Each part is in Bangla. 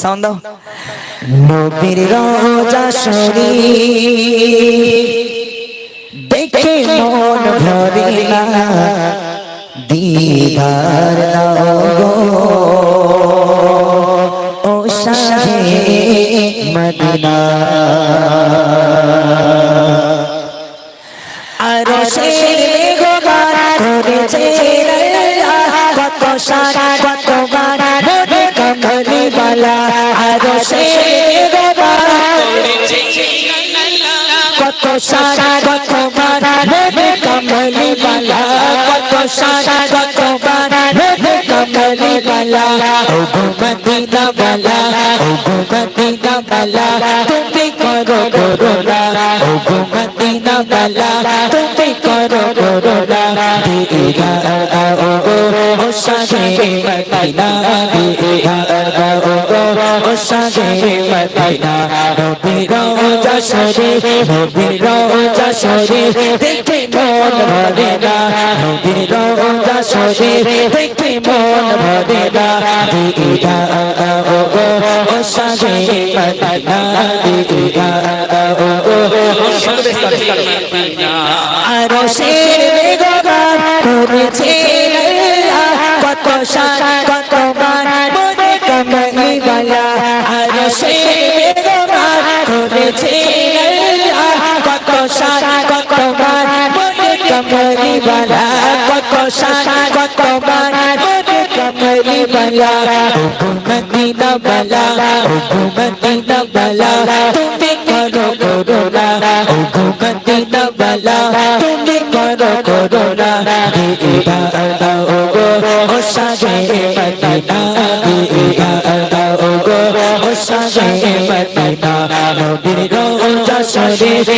সাউন্ড দাও। নবীর রোজা শরীফ দেখে মন ভরে না। দিদার দাও গো। ও শাহে মদিনা। বালা, আর শের মেঘবার কত শান কত বার মোরে কমলি বালা। কত শান কত বার মোরে কমলি বালা। ও মদিনা বালা ও মদিনা বালা, তুমি করো করোনা। ও মদিনা বালা, তুমি করো করোনা। দিদা ও ও সাজে মদিনা। দিদা সাজে মদিনা, নবীর রোজা শরীফ, নবীর রোজা শরীফ, দেখে মন ভরে না নবীর রোজা শরীফ, দেখে মন ভরে না দিদা, ও ও সাজে মদিনা, দিদা, ও কত আল্লাহ কত শান কত মান মোরে কমলি বালা কত শান কত মান মোরে কমলি বালা ও মদিনা বালা ও মদিনা বালা তুমি করো করোনা ও মদিনা বালা তুমি করো করোনা দিদা দাও গো ও সাজে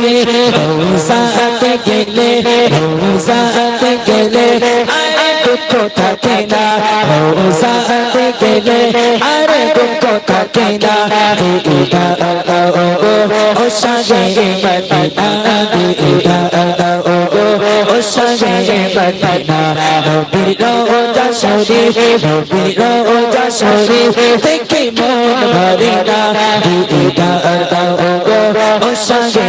পেয়েছি রোজাতে গেলে রোজাতে গেলে আর দুঃখ থাকে না। রোজাতে গেলে আর দুঃখ থাকে না। দিদা, ও ও সাজে মদিনা, দিদা, ও ও সাজে মদিনা। নবীর রোজা শরীফ নবীর রোজা শরীফ, দেখে মন ভরে না। দিদা, ও ও সাজে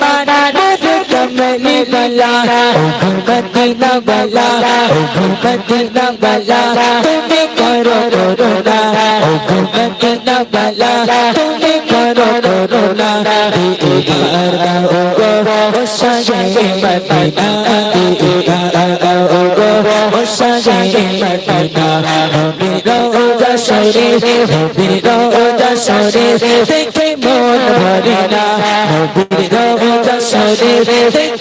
বালা ও মদিনা বালা ও মদিনা বালা তুমি করো করোনা ও মদিনা বালা তুমি করো করোনা দিদার দাও গো ও সাজে মদিনা দিদার দাও গো ও সাজে মদিনা নবীর রোজা শরীফ নবীর রোজা শরীফ দেখে মন ভরে না রোজা শরীফ দেখে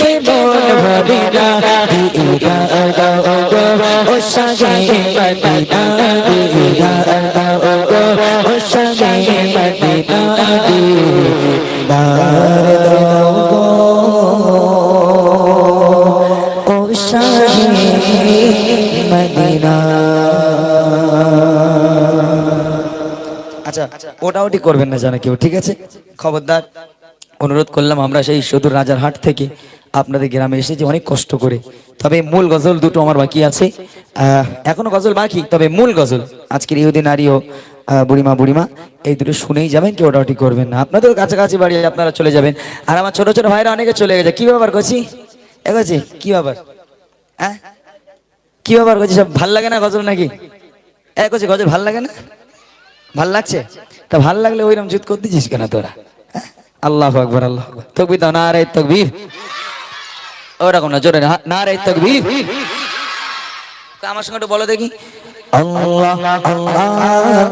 মদিনা আচ্ছা ওটা ওটি করবেন না জানা কেউ, ঠিক আছে? খবরদার, অনুরোধ করলাম আমরা সেই সদুর রাজার হাট থেকে আপনাদের গ্রামে এসেছি অনেক কষ্ট করে। তবে মূল গজল দুটো আমার বাকি আছে। এখনও গজল বাকি, তবে মূল গজল, আজকের ইহুদি নারী ও বুড়িমা বুড়িমা, এই দুটো শুনেই যাবেন, কেউ ওটা ওটি করবেন না। আপনাদের কাছাকাছি বাড়ি আপনারা চলে যাবেন। আর আমার ছোট ছোট ভাইরা অনেকে চলে গেছে। কি ব্যাপার করছি এগোছি কি ব্যাপার? হ্যাঁ? কি ব্যাপার করছি সব ভালো লাগে না গজল নাকি? হচ্ছে গজল ভালো লাগে না? ভালো লাগছে? তা ভালো লাগলে ওইরকম জুত করতেছিস কেন তোরা? হ্যাঁ? আল্লাহ আকবর আল্লাহ আকবর। তকবির দাও, না রে, তকবির। ওরকম না জোরে না না রে তকবির। আমার সঙ্গে একটু বলো দেখি। আল্লাহ আল্লাহ।